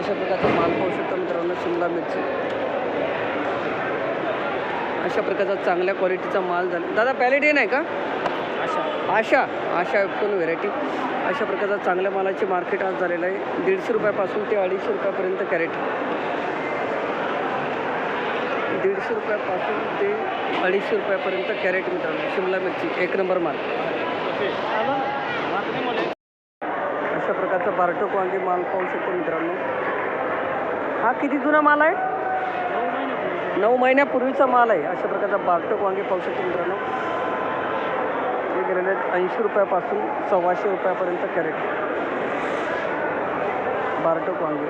अशा प्रकारचा माल पाहू शकता मित्रांनो शिमला मिरची. अशा प्रकारचा चांगल्या क्वालिटीचा माल झाला. दादा पॅलेटिन आहे का? आशा. आशा. एफकोन व्हेरायटी अशा प्रकारचा चांगल्या मालाची मार्केट आज झालेलं आहे. दीडशे रुपयापासून ते अडीचशे रुपयापर्यंत कॅरेट दीडशे रुपयापासून ते अडीचशे रुपयापर्यंत कॅरेट मित्रांनो शिमला मिरची. एक नंबर माल. अशा प्रकारचा बारटोक वांगे माल पाहू शकतो मित्रांनो. हा किती जुना माल आहे? नऊ महिन्यापूर्वीचा माल आहे. अशा प्रकारचा बागटक वांगे पाहू शकतो मित्रांनो. हे गेलेले आहेत ऐंशी रुपयापासून सव्वाशे रुपयापर्यंत कॅरेट. बारटक वांगे.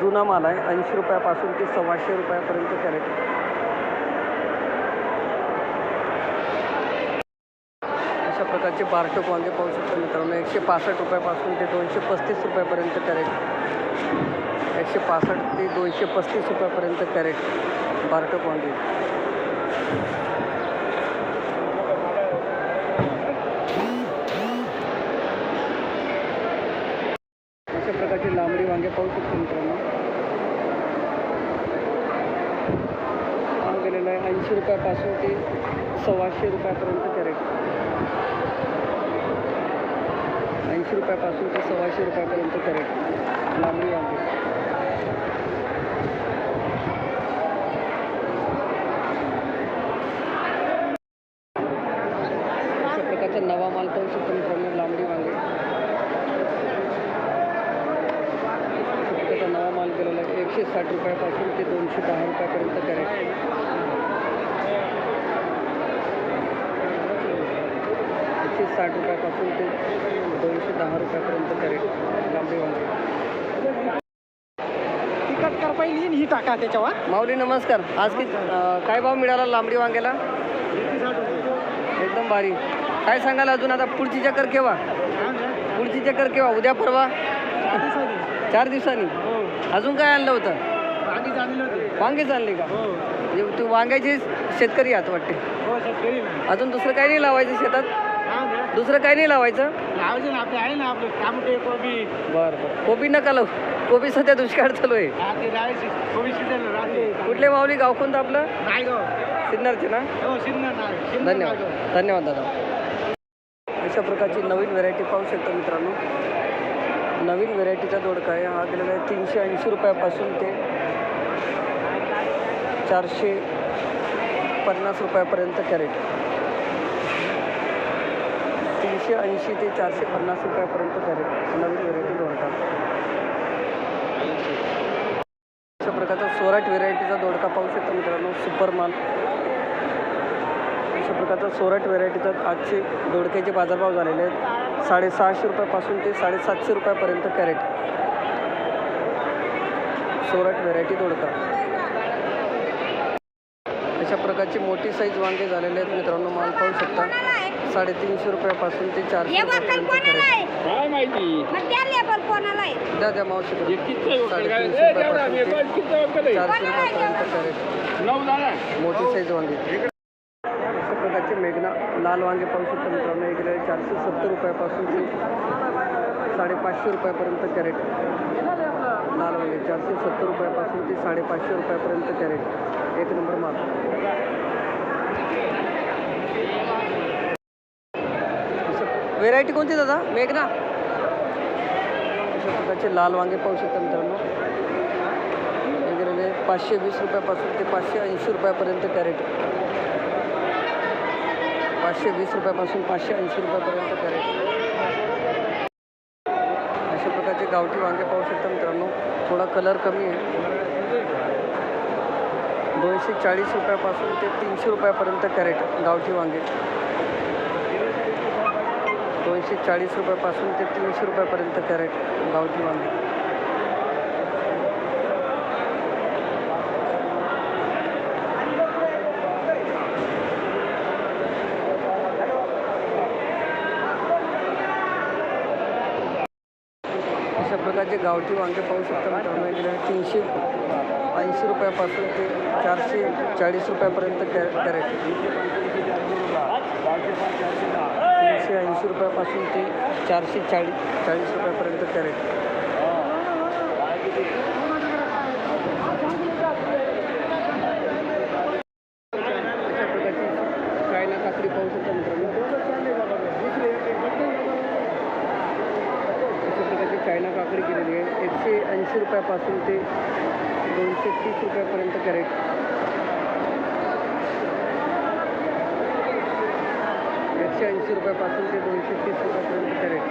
जुना माल आहे. ऐंशी रुपयापासून ते सव्वाशे रुपयापर्यंत कॅरेट. अशा प्रकारचे बारटोक वांगे पाहू शकतो मित्रांनो. एकशे पासष्ट रुपयापासून ते दोनशे पस्तीस रुपयापर्यंत कॅरेट. एकशे पासष्ट ते दोनशे पस्तीस रुपयापर्यंत कॅरेट बारटोक वांगे अशा प्रकारची लांबडी वांगे पाहू शकतो मित्रांनो. गेलेला आहे ऐंशी रुपयापासून ते सव्वाशे रुपयापर्यंत कॅरेट. ऐंशी रुपयापासून ते सव्वाशे रुपयापर्यंत करेल. लांबडी वांगे अशा प्रकारचा नवा माल पाहू शकतो मित्रांनो लांबडी वांगे अशा नवा माल गेलेला आहे एकशे साठ रुपयापासून ते दोनशे दहा रुपयापर्यंत करेक्ट एकशे साठ रुपयापासून ते दोनशे दहा रुपयापर्यंत कॅरेट लांबडी वांगे तिखट कर आणि ही टाका त्याच्यावर. माऊली नमस्कार. आज कि काय भाव मिळाला लांबडी वांग्याला? एकदम भारी. काय सांगाल अजून आता पुढची चक्कर केव्हा? पुढची चक्कर केव्हा? उद्या परवा? चार दिवसांनी. अजून काय आणलं होतं? वांगेच आणले का? म्हणजे तू वांग्याचे शेतकरी आहात वाटते. हो अजून दुसरं काही नाही लावायचं शेतात? दुसरं काही नाही लावायचं? लावायचे ना आपले आहे ना आपलं टमाटे कोबी. बरं बरं. कोबी नका लावू. कोबी सध्या दुष्काळ चालू आहे. हा ते राहायचे कोबी सीजन राहते. कुठले माऊली? गाव कोणतं आपलं? नाही गो सिन्नरचे ना? हो सिन्नर नाही सिन्नर धन्यवाद. नायगाव. धन्यवाद दादा. अशा प्रकारची नवीन व्हेरायटी पाहू शकता मित्रांनो. नवीन व्हेरायटीचा दोडका आहे. हा गेलेला आहे तीनशे ऐंशी रुपयापासून ते चारशे पन्नास रुपयापर्यंत कॅरेट. तीनशे ऐंशी ते चारशे पन्नास रुपयापर्यंत कॅरेट नवीन व्हेरायटी दोडका. अशा प्रकारचा सोराट व्हेरायटीचा दोडका पाहू शकता मित्रांनो सुपर माल अशा प्रकारचा सोराट व्हेरायटीचा आजचे दोडक्याचे बाजारभाव झालेले आहेत. साडेसहाशे रुपयापासून ते साडेसातशे रुपयापर्यंत कॅरेट. सोराट व्हेरायटी दोडका. अशा प्रकारची मोठी साईज वांगे झालेले आहेत मित्रांनो माल पाहू शकता. साडेतीनशे रुपयापासून ते चारशे हे रुपयापर्यंत कोणाला कॅरेट आहे? काय माहिती? मग त्या लेबर कोणाला आहे. द्या द्या मावशी हे साडेतीनशे रुपयापासून ते चारशे रुपयापर्यंत कॅरेट नऊ झाला मोठी साईज वांगे. अशा प्रकारचे मेघना लाल वांगे पाहू शकता मित्रांनो. एक किलो चारशे सत्तर रुपयापासून ते साडेपाचशे रुपयापर्यंत कॅरेट. लाल वांगे चारशे सत्तर रुपयापासून ते साडेपाचशे रुपयापर्यंत कॅरेट. एक नंबर माल. व्हेरायटी कोणती दादा? मेघना? अशा प्रकारचे लाल वांगे पाहू शकता मित्रांनो. वगैरे पाचशे वीस रुपयापासून ते पाचशे ऐंशी रुपयापर्यंत कॅरेट पाचशे वीस रुपयापासून पाचशे ऐंशी रुपयापर्यंत कॅरेट अशा प्रकारचे गावठी वांगे पाहू शकता मित्रांनो. थोडा कलर कमी आहे. दोनशे चाळीस रुपयापासून ते तीनशे रुपयापर्यंत कॅरेट गावठी वांगे. दोनशे चाळीस रुपयापासून ते तीनशे रुपयापर्यंत कॅरेट गावठी वांगे. अशा प्रकारचे गावठी वांगे पाहू शकता मित्रांनो. इकडे तीनशे ऐंशी रुपयापासून ते चारशे चाळीस रुपयापर्यंत कॅ कॅरेट. रुपयापासून ते चारशे चाळीस चाळीस रुपयापर्यंत कॅरेट. चायना काकडी केलेली आहे. एकशे ऐंशी रुपयापासून ते दोनशे तीस रुपयापर्यंत कॅरेट. एकशे ऐंशी रुपयापासून ते दोनशे तीस रुपयापर्यंत कॅरेट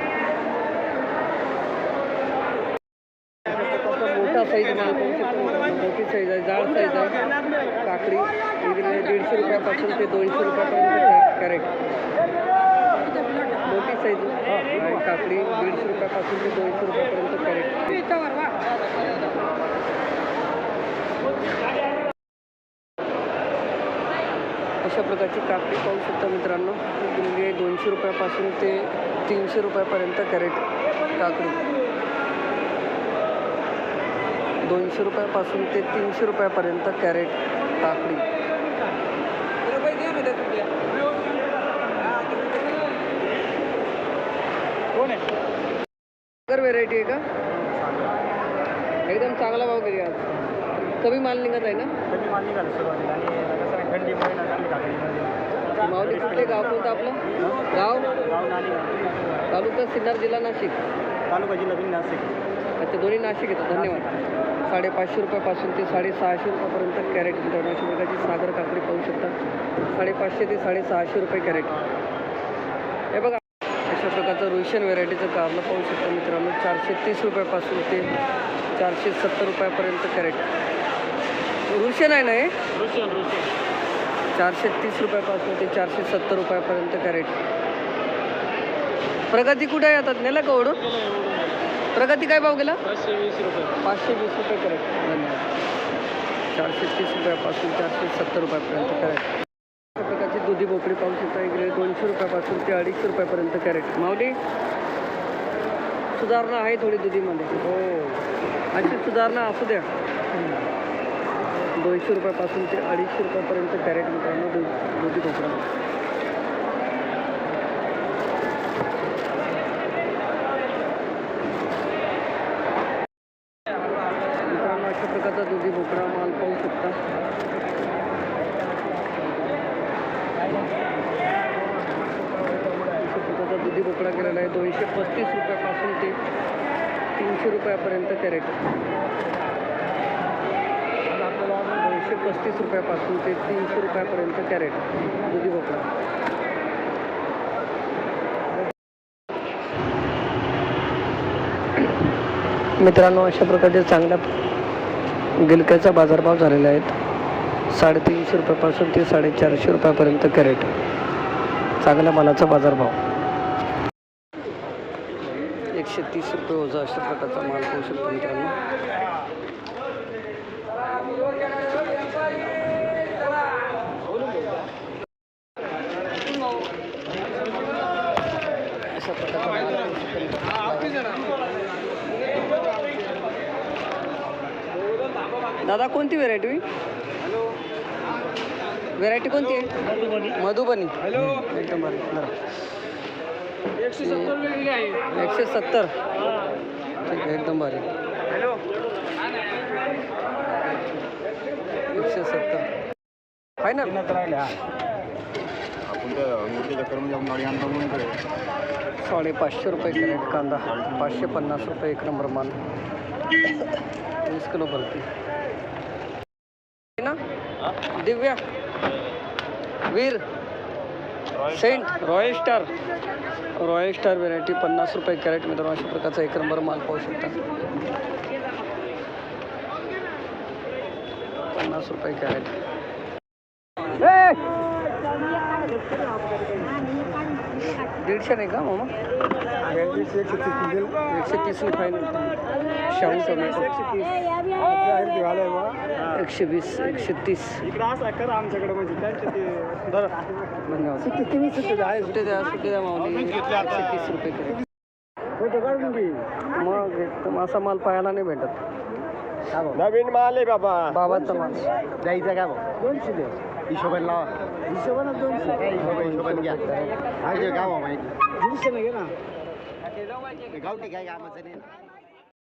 मोठा साईज माल मोठी साईज आहे जाड साईज आहे. काकडी दीडशे रुपयापासून ते दोनशे रुपयापर्यंत कॅरेट मोठी साईज काकडी दीडशे रुपयापासून ते दोनशे रुपयापर्यंत कॅरेट अशा प्रकारची काकडी पाहू शकता मित्रांनो. दोनशे रुपयापासून ते तीनशे रुपयापर्यंत कॅरेट काकडी. दोनशे रुपयापासून ते तीनशे रुपयापर्यंत कॅरेट काकडी. कोण व्हरायटी सागर व्हेरायटी आहे का? एकदम चांगला भाव गेली आज. कमी माल निघत आहे ना? कमी माल निघाला सुरुवातीला आणि कसं आहे, माऊली कुठले गाव कोणतं आपलं? गाव? गाव तालुका सिन्नर जिल्हा नाशिक. तालुका जिल्हा बिन नाशिक. अच्छा दोन्ही नाशिक येतात. धन्यवाद. साडेपाचशे रुपयापासून ते साडेसहाशे रुपयापर्यंत कॅरेट मित्रांनो अशा प्रकारची सागर काकडी पाहू शकता. साडेपाचशे ते साडेसहाशे रुपये कॅरेट. हे बघा अशा प्रकारचं रुशियन व्हेरायटीचं कारलं पाहू शकता मित्रांनो. चारशे तीस रुपयापासून ते चारशे सत्तर रुपयापर्यंत कॅरेट. रुशियन आहे ना हे? रुशियन रुशियन चारशे तीस रुपयापासून ते चारशे सत्तर रुपयापर्यंत कॅरेट. प्रगती कुठे आता नेला का ओढून? प्रगती काय भाव गेला? पाचशे वीस रुपये. पाचशे वीस रुपये कॅरेट. धन्यवाद. चारशे तीस रुपयापासून चारशे सत्तर रुपयापर्यंत कॅरेट. प्रकारची दुधी भोपळी पाहू शकता इकडे दोनशे रुपयापासून ते अडीचशे रुपयापर्यंत कॅरेट. माऊली सुधारणा आहे थोडी दुधीमध्ये. हो. अशी सुधारणा असू द्या. दोनशे रुपयापासून ते अडीचशे रुपयापर्यंत कॅरेट मित्रांनो दु दुधी भोपळा मित्रांनो अशा प्रकारचा दुधी भोपळा माल पाहू शकता. दुधी भोपळा केलेला आहे. दोनशे पस्तीस रुपयापासून ते तीनशे रुपयापर्यंत कॅरेट पस्तीस रुपयापासून ते तीनशे रुपयापर्यंत कॅरेट दुधी भोपळा. मित्रांनो अशा प्रकारचे चांगल्या गिलक्याचा बाजारभाव झालेला आहेत. साडेतीनशे रुपयापासून ते साडेचारशे रुपयापर्यंत कॅरेट. चांगल्या मालाचा बाजारभाव. एकशे तीस रुपये ओझा अशा प्रकारचा माल पाहू शकतो मित्रांनो. अशा प्रकारचा दादा कोणती व्हेरायटी व्हेरायटी कोणती आहे? मधुबनी. हॅलो एकदम बरं एकशे सत्तर ठीक आहे एकदम भारी. हॅलो एकशे सत्तर. आहे साडेपाचशे रुपये कॅरेट कांदा पाचशे पन्नास रुपये एक नंबर माल वीस किलो भरती ना Divya Veer Saint Royal Star Royal Star variety पन्नास रुपये कॅरेट मित्रांनो अशा प्रकारचा एक नंबर माल पाहू शकता पन्नास रुपये कॅरेट दीडशे नाही का मामा? एकशे तीस फायनल शाहू टोमॅटो. एकशे वीस एकशे तीस. आमच्याकडे म्हणजे धन्यवाद सुट्टे द्या सुट्टे द्या माऊली एकशे तीस रुपये मग एकदम असा माल पाहायला नाही भेटत. नवीन माल आहे बाबा. बाबाचा माल. द्यायचं काय भाऊ दोनशे द्या हिशोबाने लावा. हिशोबानं काय हिशोबाने हिशोबाने घ्या. काय काय भाऊ माहिती. दीडशे नाही ना. गावठी काय कामाचं नाही?